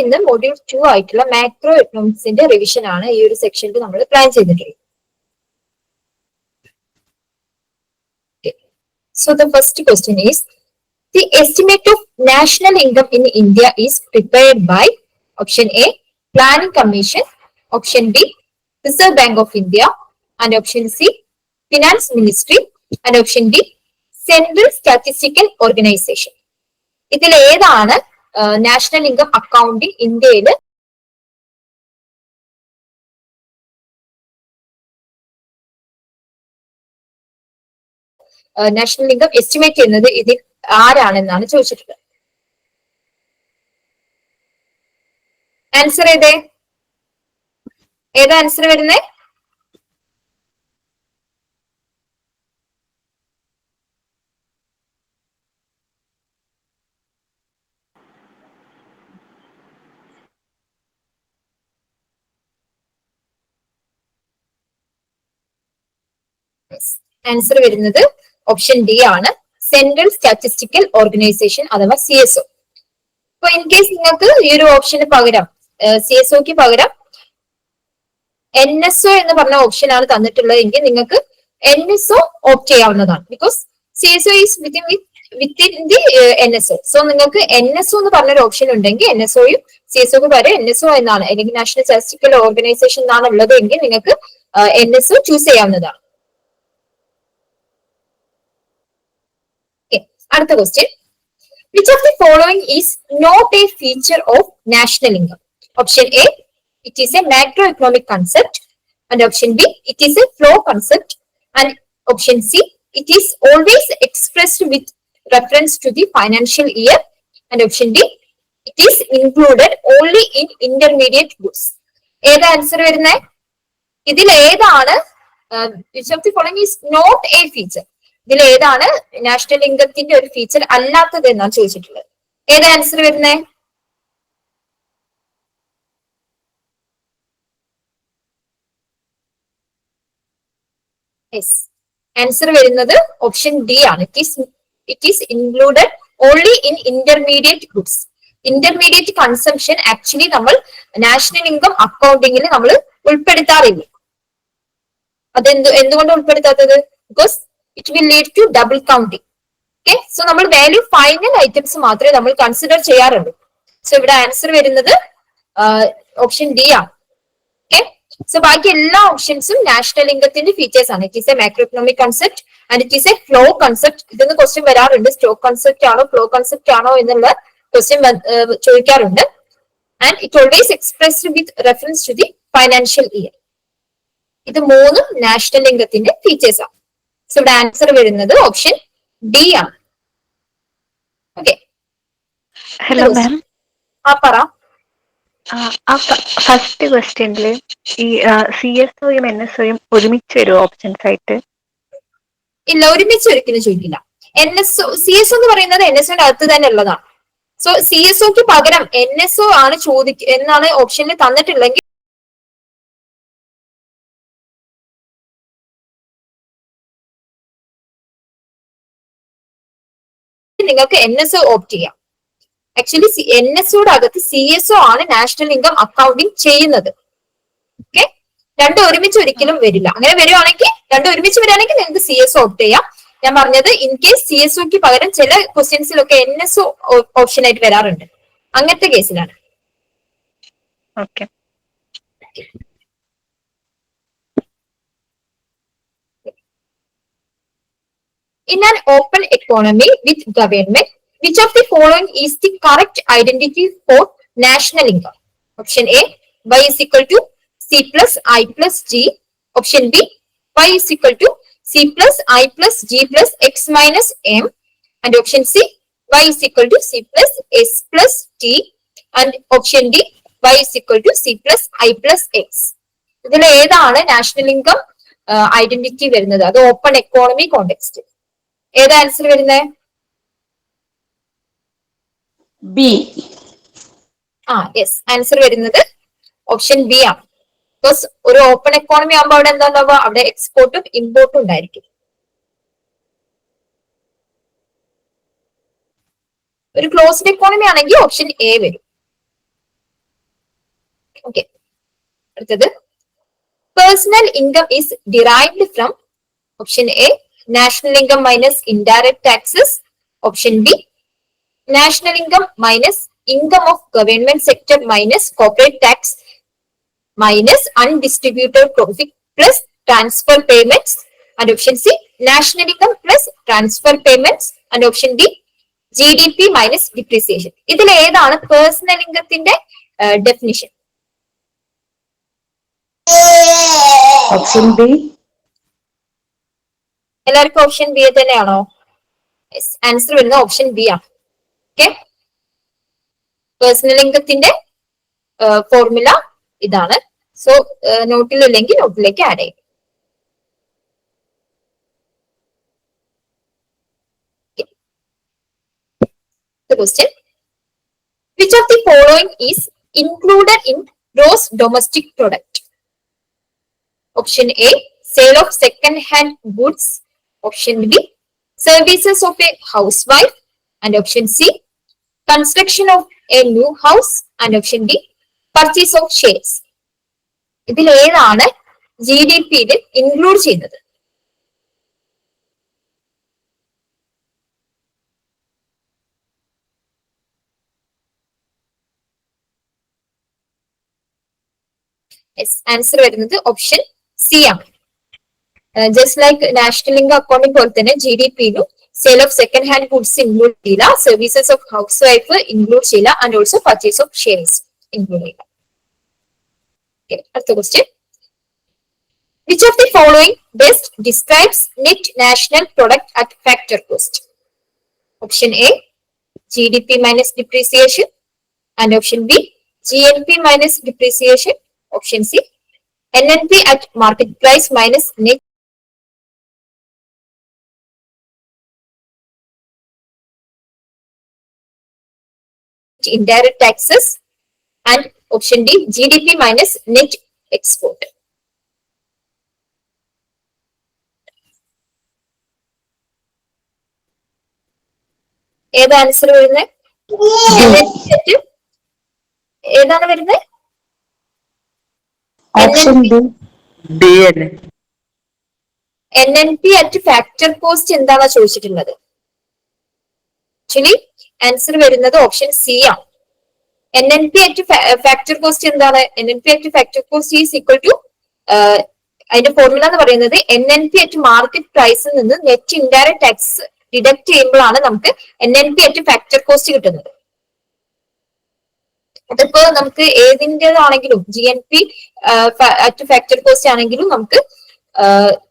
ഇന്ന് module two ആയിട്ടുള്ള macro എക്കണോമിക്സിന്റെ റിവിഷൻ ആണ് ഈ ഒരു സെക്ഷനിൽ നമ്മൾ പ്ലാൻ ചെയ്തിട്ടുള്ളത്. So the first question is the estimate of national income in India is prepared by option A planning commission option B reserve bank of India and option C finance ministry and option D central statistical organisation ഇതിൽ ഏതാണ് national income accounting ഇന്ത്യയിൽ national income estimate ചെയ്യുന്നത് ഇതിൽ ആരാണെന്നാണ് ചോദിച്ചിട്ടുള്ളത്. Answer ഏതേ? ഏതാ answer വരുന്നേ? Answer വരുന്നത് ഓപ്ഷൻ ഡി ആണ്. സെൻട്രൽ സ്റ്റാറ്റിസ്റ്റിക്കൽ ഓർഗനൈസേഷൻ അഥവാ സി എസ് ഒ അപ്പൊ ഇൻ കേസ് നിങ്ങൾക്ക് ഈ ഒരു ഓപ്ഷന് പകരം സി എസ് ഒക്ക് പകരം എൻ എസ് ഒ എന്ന് പറഞ്ഞ ഓപ്ഷൻ ആണ് തന്നിട്ടുള്ളത് എങ്കിൽ നിങ്ങൾക്ക് എൻ എസ് ഒ ഓപ്റ്റ് ചെയ്യാവുന്നതാണ്. Because C S O is within within the N S O so നിങ്ങൾക്ക് എൻ എസ് ഒ എന്ന് പറഞ്ഞൊരു ഓപ്ഷൻ ഉണ്ടെങ്കിൽ എൻ എസ് ഒയും സി എസ് ഒക്ക് പകരം എൻ എസ് ഒ എന്നാണ്. അല്ലെങ്കിൽ നാഷണൽ സ്റ്റാറ്റിസ്റ്റിക്കൽ ഓർഗനൈസേഷൻ എന്നാണ് ഉള്ളത് എങ്കിൽ നിങ്ങൾക്ക് എൻ എസ് ഒ ചൂസ് ചെയ്യാവുന്നതാണ്. അടുത്ത question which of the following is not a feature of national income option A it is a macro economic concept and option B it is a flow concept and option C it is always expressed with reference to the financial year and option D it is included only in intermediate goods ഏതാ answer വരുന്നത് ഇതിൽ ഏതാണ്? Following is not a feature ഇതിൽ ഏതാണ് national ഇൻകത്തിന്റെ ഒരു feature അല്ലാത്തത് എന്നാണ് ചോദിച്ചിട്ടുള്ളത്. ഏതാ ആൻസർ വരുന്നേ? യെസ് ആൻസർ വരുന്നത് ഓപ്ഷൻ ഡി ആണ്. It is it is included only in intermediate goods intermediate consumption actually നമ്മൾ നാഷണൽ ഇൻകം അക്കൗണ്ടിങ്ങിൽ നമ്മൾ ഉൾപ്പെടുത്താറില്ല. അതെന്ത് എന്തുകൊണ്ട് ഉൾപ്പെടുത്താത്തത്? Because it will lead to double counting okay so നമ്മൾ വാല്യൂ ഫൈനൽ ഐറ്റംസ് മാത്രമേ നമ്മൾ കൺസിഡർ ചെയ്യാറുള്ളൂ. സോ ഇവിടെ ആൻസർ വരുന്നത് ഓപ്ഷൻ ഡി ആണ്. ഓക്കെ സോ ബാക്കി എല്ലാ ഓപ്ഷൻസും നാഷണൽ ഇൻകത്തിന്റെ ഫീച്ചേഴ്സ് ആണ്. It is a macro economic concept and it is a flow concept ഇതൊന്ന് ക്വസ്റ്റ്യൻ വരാറുണ്ട്. സ്റ്റോക്ക് കൺസെപ്റ്റ് ആണോ ഫ്ലോ കൺസെപ്റ്റ് ആണോ എന്നുള്ള ക്വസ്റ്റ്യൻ ചോദിക്കാറുണ്ട്. And it always expressed with reference to the financial year ഇത് മൂന്നും നാഷണൽ ഇൻകത്തിന്റെ ഫീച്ചേഴ്സ് ആണ്. സോ ഇവിടെ ആൻസർ വരുന്നത് ഓപ്ഷൻ ഡി ആണ്. ഓക്കെ ഹലോ മാം ആ പറ. ഫസ്റ്റ് ക്വസ്റ്റ്യനിൽ ഈ സി എസ് ഒയും എൻ എസ് ഒയും ഒരുമിച്ച് വരും ഓപ്ഷൻസ് ആയിട്ട്? ഇല്ല ഒരുമിച്ച് ഒരിക്കലും ചോദിക്കില്ല. N S O C S എന്ന് പറയുന്നത് എൻ എസ് ഒന്റെ അകത്ത് തന്നെ ഉള്ളതാണ്. സോ സി എസ് ഒക്ക് പകരം എൻ എസ് ഒ ആണ് ചോദിക്ക എന്നാണ് ഓപ്ഷനിൽ തന്നിട്ടുള്ളെങ്കിൽ നിങ്ങൾക്ക് എൻ എസ് ഒ ഓപ്റ്റ് ചെയ്യാം. ആക്ച്വലി എൻ എസ് ഒയുടെ അകത്ത് സി എസ് ഒ ആണ് നാഷണൽ ഇൻകം അക്കൗണ്ടിങ് ചെയ്യുന്നത്. ഓക്കെ രണ്ടും ഒരുമിച്ച് ഒരിക്കലും വരില്ല. അങ്ങനെ വരുവാണെങ്കിൽ രണ്ടും ഒരുമിച്ച് വരികയാണെങ്കിൽ നിങ്ങൾക്ക് സി എസ് ഓപ്റ്റ് ചെയ്യാം. ഞാൻ പറഞ്ഞത് ഇൻ കേസ് സി എസ് ഒക്ക് പകരം ചില ക്വസ്റ്റ്യൻസിലൊക്കെ എൻ എസ് ഒ ഓപ്ഷൻ ആയിട്ട് വരാറുണ്ട്. അങ്ങനത്തെ കേസിലാണ് okay In an open economy with government, which of the following is the correct identity for national income? Option A, Y is equal to C plus I plus G. Option B, Y is equal to C plus I plus G plus X minus M. And option C, Y is equal to C plus S plus T. And option D, Y is equal to C plus I plus X. ഇതിൽ ഏതാണ് national income identity വരുന്നത് അത് open economy context ഏതാ answer വരുന്നത് B ആ yes answer വരുന്നത് option B ആണ്. Because ഒരു ഓപ്പൺ എക്കോണമി ആകുമ്പോൾ അവിടെ എന്താ ഉണ്ടാവുക? അവിടെ എക്സ്പോർട്ടും ഇമ്പോർട്ടും ഉണ്ടായിരിക്കും. ഒരു ക്ലോസ്ഡ് എക്കോണമി ആണെങ്കിൽ ഓപ്ഷൻ എ വരും. ഓക്കെ അടുത്തത്. Personal income is derived from option A national income minus indirect taxes option B national income minus income of government sector minus corporate tax minus undistributed profit plus transfer payments and option C national income plus transfer payments and option D G D P minus depreciation ഇതിൽ ഏതാണ് personal ഇൻകത്തിന്റെ definition option B എല്ലാവർക്കും option B തന്നെയാണോ answer വരുന്ന option B ആണ് okay personal ഇൻകത്തിന്റെ formula ഇതാണ് so നോട്ടിലില്ലെങ്കിൽ നോട്ടിലേക്ക് ആഡ് ചെയ്യും question Which of the following is included in gross domestic product? Option A, sale of second-hand goods. Option B services of a housewife and option C construction of a new house and option D purchase of shares ഇതിൽ ഏതാണ് G D പിയിൽ include ചെയ്യുന്നത്? Answer വരുന്നത് option C ആണ്. Just like national income accounting പോലെ തന്നെ G D പിയിലും sale of second hand goods include ചെയ്യില്ല services of housewife include ചെയ്യില്ല and also purchase of shares include ചെയ്യില്ല Okay, അടുത്ത question which of the following best describes net national product at factor cost option A G D P minus depreciation and option B G N P minus depreciation option C N N P at market price minus net indirect taxes and option D GDP minus net export. ഏത് answer വരുന്നത് ഏതാണ് വരുന്നത് N N P at factor cost എന്താണോ ചോദിച്ചിട്ടുള്ളത്? Actually answer വരുന്നത് option C ആണ്. N N P at factor cost എന്താണ്? N N P at factor cost is equal to അതിന്റെ ഫോർമുല എന്ന് പറയുന്നത് N N P at market പ്രൈസിൽ നിന്ന് നെറ്റ് ഇൻഡയറക്ട് ടാക്സ് ഡിഡക്ട് ചെയ്യുമ്പോഴാണ് നമുക്ക് N N P at factor cost കിട്ടുന്നത്. അതിപ്പോ നമുക്ക് ഏതിന്റെതാണെങ്കിലും G N P at factor cost ആണെങ്കിലും നമുക്ക്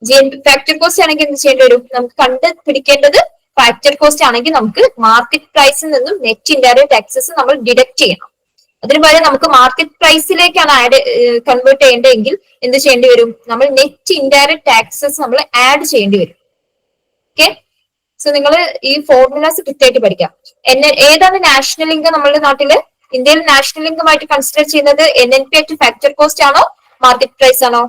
G N P factor cost ആണെങ്കിൽ എന്ത് ചെയ്യേണ്ടി വരും? നമുക്ക് കണ്ട് പിടിക്കേണ്ടത് ഫാക്ടർ കോസ്റ്റ് ആണെങ്കിൽ നമുക്ക് മാർക്കറ്റ് പ്രൈസിൽ നിന്നും നെറ്റ് ഇൻഡയറക്ട് ടാക്സസ് നമ്മൾ ഡിഡക്ട് ചെയ്യണം. അതിനു പകരം നമുക്ക് മാർക്കറ്റ് പ്രൈസിലേക്കാണ് ആഡ് കൺവേർട്ട് ചെയ്യേണ്ടതെങ്കിൽ എന്ത് ചെയ്യേണ്ടി വരും? നമ്മൾ നെറ്റ് ഇൻഡയറക്ട് ടാക്സസ് നമ്മൾ ആഡ് ചെയ്യേണ്ടി വരും. ഓക്കെ സോ നിങ്ങൾ ഈ ഫോർമുലാസ് കൃത്യമായിട്ട് പഠിക്കാം. എന്നെ ഏതാണ് നാഷണൽ ഇൻകം നമ്മളുടെ നാട്ടിൽ? ഇന്ത്യയിൽ നാഷണൽ ഇൻകം ആയിട്ട് കൺസിഡർ ചെയ്യുന്നത് എൻ എൻ പി ആയിട്ട് ഫാക്ടർ കോസ്റ്റ് ആണോ? മാർക്കറ്റ് പ്രൈസ് ആണോ?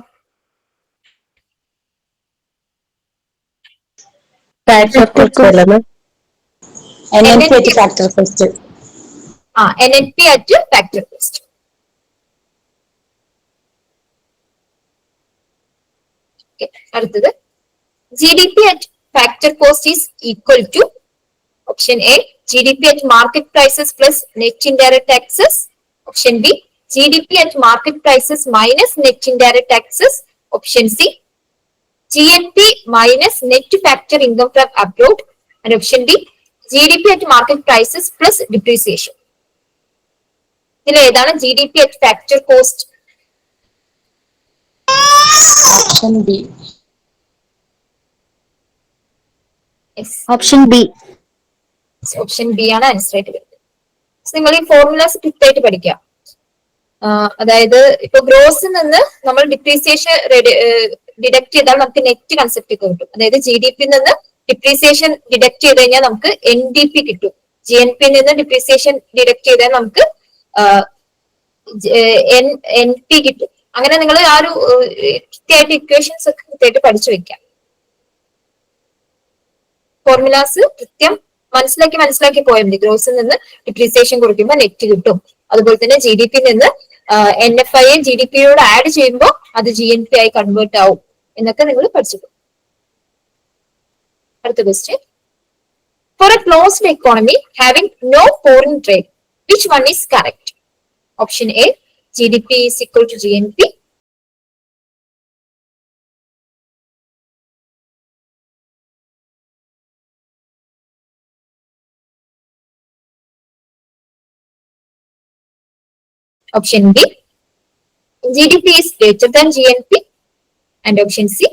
ഫാക്ടർ കോസ്റ്റ് ആ N N P at factor cost അടുത്തത്. G D P at factor cost is equal to option A G D P at market prices plus net indirect taxes option B G D P at market prices minus net indirect taxes option C G N P minus net factor income from abroad and option B G D P at market prices plus depreciation ഇതിൽ ഏതാണ് G D P at factor cost option B option B option B ആണ് answer ആയിട്ട് വരുന്നത്. നിങ്ങൾ ഈ formulas കൃത്യമായിട്ട് പഠിക്കാം അതായത് ഇപ്പൊ ഗ്രോസിൽ നിന്ന് നമ്മൾ ഡിപ്രീസിയേഷൻ ഡിഡക്ട് ചെയ്താൽ നമുക്ക് നെറ്റ് കൺസെപ്റ്റ് കിട്ടും. അതായത് ജി ഡി പി നിന്ന് ഡിപ്രീസിയേഷൻ ഡിഡക്ട് ചെയ്ത് കഴിഞ്ഞാൽ നമുക്ക് എൻ ഡി പി കിട്ടും. ജി എൻ പി നിന്ന് ഡിപ്രീസിയേഷൻ ഡിഡക്ട് ചെയ്താൽ നമുക്ക് എൻ എൻ പി കിട്ടും. അങ്ങനെ നിങ്ങൾ ആ ഒരു കൃത്യമായിട്ട് ഇക്വേഷൻസ് ഒക്കെ കൃത്യമായിട്ട് പഠിച്ചു വെക്കാം. ഫോർമുലാസ് കൃത്യം മനസ്സിലാക്കി മനസ്സിലാക്കി പോയാൽ മതി. ഗ്രോസിൽ നിന്ന് ഡിപ്രീസിയേഷൻ കുറയ്ക്കുമ്പോൾ നെറ്റ് കിട്ടും. അതുപോലെ തന്നെ ജി ഡി പി നിന്ന് N F I G D പിയോട് add ചെയ്യുമ്പോൾ അത് ജി എൻ പി ആയി കൺവേർട്ട് ആവും. എന്നൊക്കെ നിങ്ങൾ പഠിച്ചു അടുത്ത question for a closed economy having no foreign trade which one is correct option A G D P is equal to G N P Option B, GDP is greater than GNP. And option C,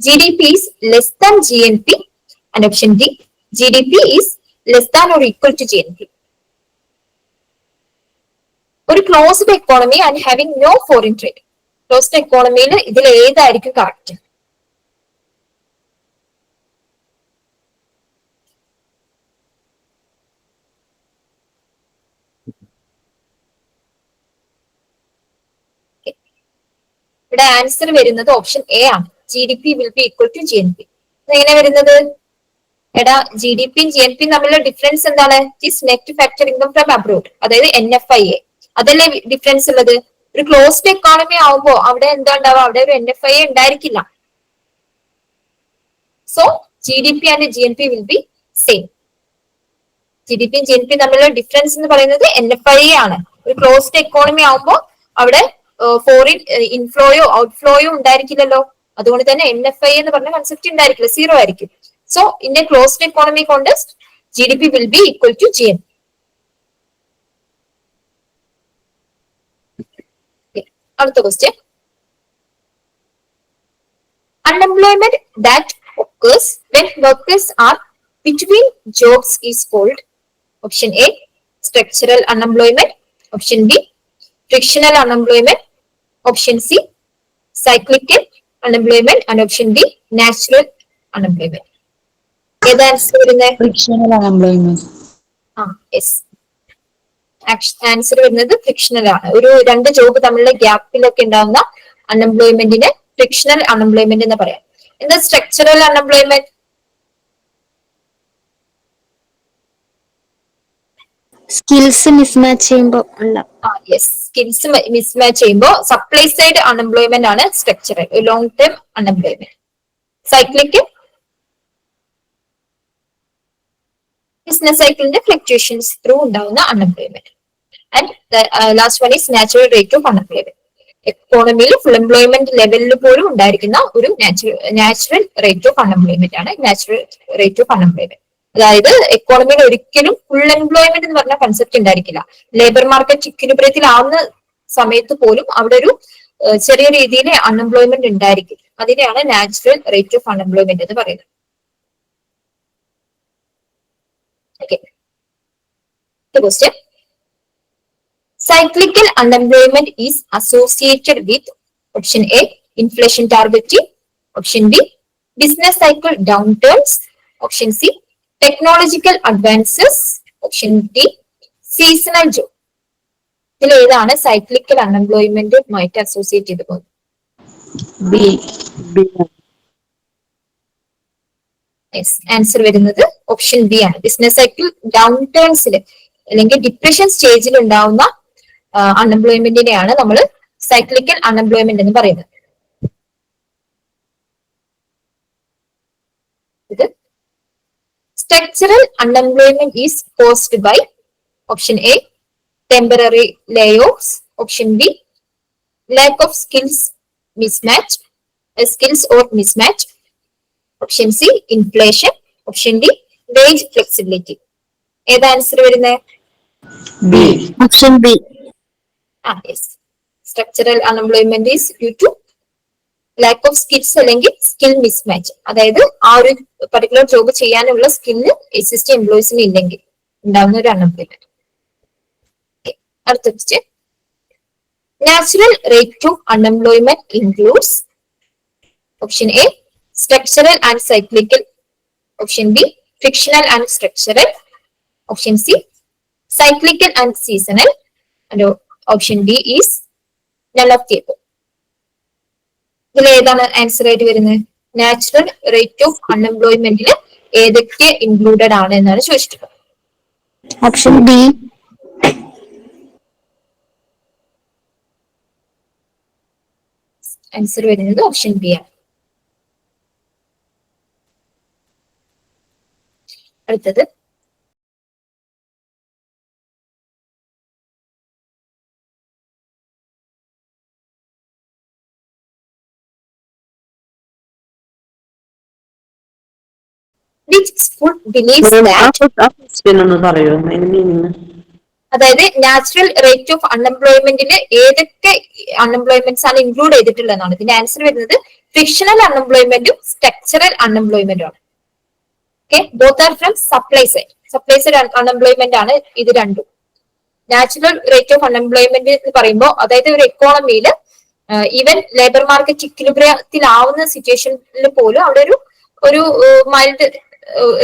GDP is less than GNP. And option D, GDP is less than or equal to GNP. ഒരു closed economy and having no foreign trade closed എക്കോണമിയിൽ ഇതിൽ ഏതായിരിക്കും correct ഇവിടെ answer വരുന്നത് option A ആണ്. G D P will be equal to G N P എങ്ങനെ വരുന്നത്? എടാ G D പിയും ജി എൻ പിയും തമ്മിലുള്ള ഡിഫറൻസ് എന്താണ്? Net factor income from abroad അതായത് എൻ എഫ് ഐ എ അതല്ലേ ഡിഫറൻസ് ഉള്ളത്? ഒരു ക്ലോസ്ഡ് എക്കോണമി ആവുമ്പോ അവിടെ എന്താ ഉണ്ടാവുക? അവിടെ ഒരു എൻ എഫ് ഐ ഉണ്ടായിരിക്കില്ല. So G D P and G N P will be same G D പിയും ജി എൻ പിയും തമ്മിലുള്ള ഡിഫറൻസ് എന്ന് പറയുന്നത് എൻ എഫ് ഐ ആണ്. ഒരു ക്ലോസ്ഡ് എക്കോണമി ആവുമ്പോൾ അവിടെ ഫോറിൻ ഇൻഫ്ലോയോ ഔട്ട്ഫ്ലോയോ ഉണ്ടായിരിക്കില്ലല്ലോ. അതുകൊണ്ട് തന്നെ എൻ എഫ് ഐ എന്ന് പറഞ്ഞ കൺസെപ്റ്റ് ഉണ്ടായിരിക്കില്ല. സീറോ ആയിരിക്കും. So Indian closed economy context G D P will be equal to G N അടുത്ത question unemployment that occurs when workers are between jobs is called option A structural unemployment option B frictional unemployment option C cyclical unemployment and option D natural unemployment ഏത് answer വരുന്നത് frictional unemployment ആ yes answer വരുന്നത് frictional ആണ്. ഒരു രണ്ട് job തമ്മിലുള്ള ഗ്യാപ്പിലൊക്കെ ഉണ്ടാകുന്ന അൺഎംപ്ലോയ്മെന്റിനെ frictional unemployment എന്ന് പറയാം. എന്താ സ്ട്രക്ചറൽ അൺഎംപ്ലോയ്മെന്റ് സ്കിൽസ് മിസ്മാച്ച് ചെയ്യുമ്പോൾ ഉള്ള സ്കിൽസ് മിസ്മാച്ച് ചെയ്യുമ്പോൾ സപ്ലൈ സൈഡ് അൺഎംപ്ലോയ്മെന്റ് ആണ് structure long term unemployment cyclic business സൈക്കിളിന്റെ ഫ്ലക്ച്വേഷൻസ് ത്രൂ ഉണ്ടാവുന്ന unemployment and last one is natural rate of unemployment എക്കോണമിയിൽ full employment ലെവലിൽ പോലും ഉണ്ടായിരിക്കുന്ന ഒരു നാച്ചുറൽ റേറ്റ് ഓഫ് അൺഎംപ്ലോയ്മെന്റ് ആണ് നാച്ചുറൽ റേറ്റ് ഓഫ് അൺഎംപ്ലോയ്മെന്റ് അതായത് എക്കോണമിയിൽ ഒരിക്കലും ഫുൾ എംപ്ലോയ്മെന്റ് എന്ന് പറഞ്ഞ കൺസെപ്റ്റ് ഉണ്ടായിരിക്കില്ല. ലേബർ മാർക്കറ്റ് ഇക്വിലിബ്രിയത്തിലാവുന്ന സമയത്ത് പോലും അവിടെ ഒരു ചെറിയ രീതിയിൽ അൺഎംപ്ലോയ്മെന്റ് ഉണ്ടായിരിക്കും. അതിനെയാണ് നാച്ചുറൽ റേറ്റ് ഓഫ് അൺഎംപ്ലോയ്മെന്റ് എന്ന് പറയുന്നത്. Cyclical unemployment is associated with option A inflation A option B business cycle down cycle option C technological advances option D seasonal job ഇതിൽ ഏതാണ് സൈക്ലിക്കൽ അൺഎംപ്ലോയ്മെന്റുമായിട്ട് അസോസിയേറ്റ് ചെയ്ത് പോകുന്നത്. ആൻസർ വരുന്നത് ഓപ്ഷൻ ബി ആണ്. Business cycle ഡൗൺ ടേൺസിൽ അല്ലെങ്കിൽ ഡിപ്രഷൻ സ്റ്റേജിൽ ഉണ്ടാവുന്ന അൺഎംപ്ലോയ്മെന്റിനെയാണ് നമ്മൾ സൈക്ലിക്കൽ അൺഎംപ്ലോയ്മെന്റ് എന്ന് പറയുന്നത്. ഇത് structural unemployment is caused by option A temporary layoffs option B lack of skills mismatch skills or mismatch option C inflation option D wage flexibility ഏതാ ആൻസർ വരുന്നത് ബി ഓപ്ഷൻ ബി ആ yes structural unemployment is due to lack of skills അല്ലെങ്കിൽ skill mismatch അതായത് ആ ഒരു particular job ചെയ്യാനുള്ള skill existing എംപ്ലോയീസിന് ഇല്ലെങ്കിൽ ഉണ്ടാവുന്ന ഒരു അൺഎംപ്ലോയ്മെന്റ് അടുത്ത natural rate to unemployment includes option A structural and cyclical. Option B, frictional and structural. Option cyclical and seasonal. And option D is none of the above. ഇതിൽ ഏതാണ് ആൻസർ ആയിട്ട് വരുന്നത്? നാച്ചുറൽ റേറ്റ് ഓഫ് അൺഎംപ്ലോയ്മെന്റിൽ ഏതൊക്കെ included ആണ് എന്നാണ് ചോദിച്ചിട്ടുള്ളത്. ഓപ്ഷൻ ബി ആൻസർ വരുന്നത് ഓപ്ഷൻ ബി ആണ്. അടുത്തത്. അതായത് നാച്ചുറൽ റേറ്റ് ഓഫ് അൺഎംപ്ലോയ്മെന്റിൽ ഏതൊക്കെ അൺഎംപ്ലോയ്മെന്റ്സ് ആണ് ഇൻക്ലൂഡ് ചെയ്തിട്ടുള്ളതെന്നാണ്. ഇതിന്റെ ആൻസർ വരുന്നത് ഫിക്ഷണൽ അൺഎംപ്ലോയ്മെന്റും സ്ട്രക്ചറൽ അൺഎംപ്ലോയ്മെന്റും ആണ്. Okay both are from supply side supply side unemployment ആണ് ഇത് രണ്ടും. നാച്ചുറൽ റേറ്റ് ഓഫ് അൺഎംപ്ലോയ്മെന്റ് എന്ന് പറയുമ്പോൾ അതായത് ഒരു എക്കോണമിയിൽ ഈവൻ ലേബർ മാർക്കറ്റ് ഇക്വിലിബ്രിയത്തിലാവുന്ന സിറ്റുവേഷനിൽ പോലും അവിടെ ഒരു ഒരു മൈൽഡ്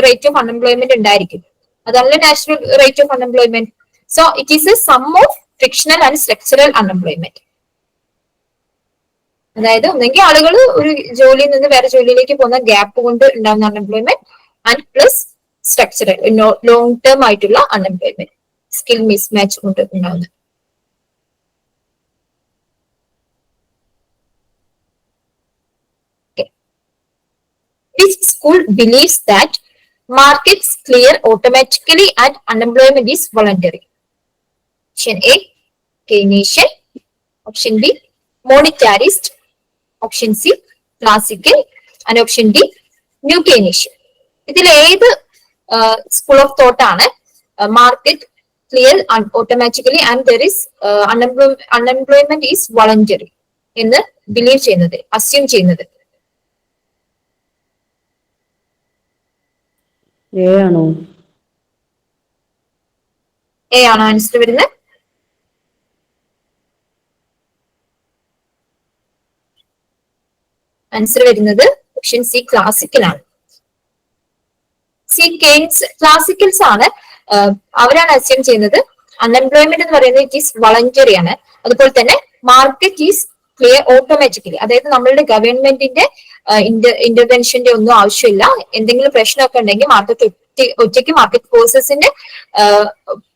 റേറ്റ് ഓഫ് അൺഎംപ്ലോയ്മെന്റ് ഉണ്ടായിരിക്കും. അതല്ല natural rate of unemployment so it is a sum of frictional and structural unemployment അതായത് ഒന്നെങ്കിൽ ആളുകൾ ഒരു ജോലിയിൽ നിന്ന് വേറെ ജോലിയിലേക്ക് പോകുന്ന ഗ്യാപ്പ് കൊണ്ട് ഉണ്ടാകുന്ന unemployment and plus structural long term ആയിട്ടുള്ള അൺഎംപ്ലോയ്മെന്റ് സ്കിൽ മിസ്മാച്ച് കൊണ്ട് ഉണ്ടാകുന്നത് school believes that markets clear automatically and unemployment is voluntary. Option A, Keynesian. Option B, monetarist. Option C, classical. And option D, new Keynesian. ഇതിൽ ഏത് school of thought ആണ് market clear automatically and there is unemployment is voluntary എന്ന് believe ചെയ്യുന്നത് assume ചെയ്യുന്നത് A ആണോ? Answer വരുന്നത് answer വരുന്നത് option C classical ആണ്. സി കെയ്ൻസ് ക്ലാസിക്കൽസ് ആണ്. അവരാണ് അസ്യം ചെയ്യുന്നത്. അൺഎംപ്ലോയ്മെന്റ് എന്ന് പറയുന്നത് ഇറ്റ് ഈസ് വളണ്ടറി ആണ്. അതുപോലെ തന്നെ മാർക്കറ്റ് ഈസ് ക്ലിയർ ഓട്ടോമാറ്റിക്കലി അതായത് നമ്മളുടെ ഗവൺമെന്റിന്റെ ഇന്റർവെൻഷന്റെ ഒന്നും ആവശ്യമില്ല. എന്തെങ്കിലും പ്രശ്നമൊക്കെ ഉണ്ടെങ്കിൽ മാർക്കറ്റ് ഒറ്റ ഒറ്റയ്ക്ക് മാർക്കറ്റ് ഫോഴ്സസിന്റെ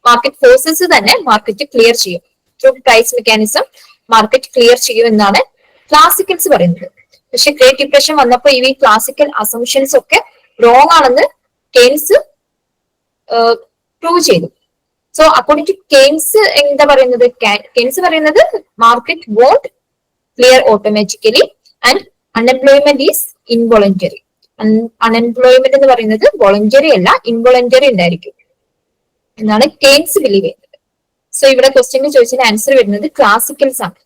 മാർക്കറ്റ് ഫോഴ്സസ് തന്നെ മാർക്കറ്റ് ക്ലിയർ ചെയ്യും. Through price mechanism market clear ചെയ്യും എന്നാണ് ക്ലാസിക്കൽസ് പറയുന്നത്. പക്ഷെ ഗ്രേറ്റ് ഡിപ്രഷൻ വന്നപ്പോൾ ഈ ക്ലാസിക്കൽ അസംഷൻസ് ഒക്കെ റോങ് ആണെന്ന് കെയ്ൻസ് പ്രൂവ് ചെയ്തു. സോ അക്കോർഡിംഗ് ടു കെയ്ൻസ് എന്താ പറയുന്നത്? കെയ്ൻസ് പറയുന്നത് market won't clear automatically and unemployment is involuntary unemployment എന്ന് പറയുന്നത് വോളണ്ടറി അല്ല ഇൻവോളണ്ടറി ഉണ്ടായിരിക്കും. എന്നാണ് കെയ്ൻസ് ബിലീവ് ചെയ്യുന്നത്. സോ ഇവിടെ ക്വസ്റ്റ്യൻ ചോദിച്ചതിന് ആൻസർ വരുന്നത് ക്ലാസിക്കൽസ് ആണ്.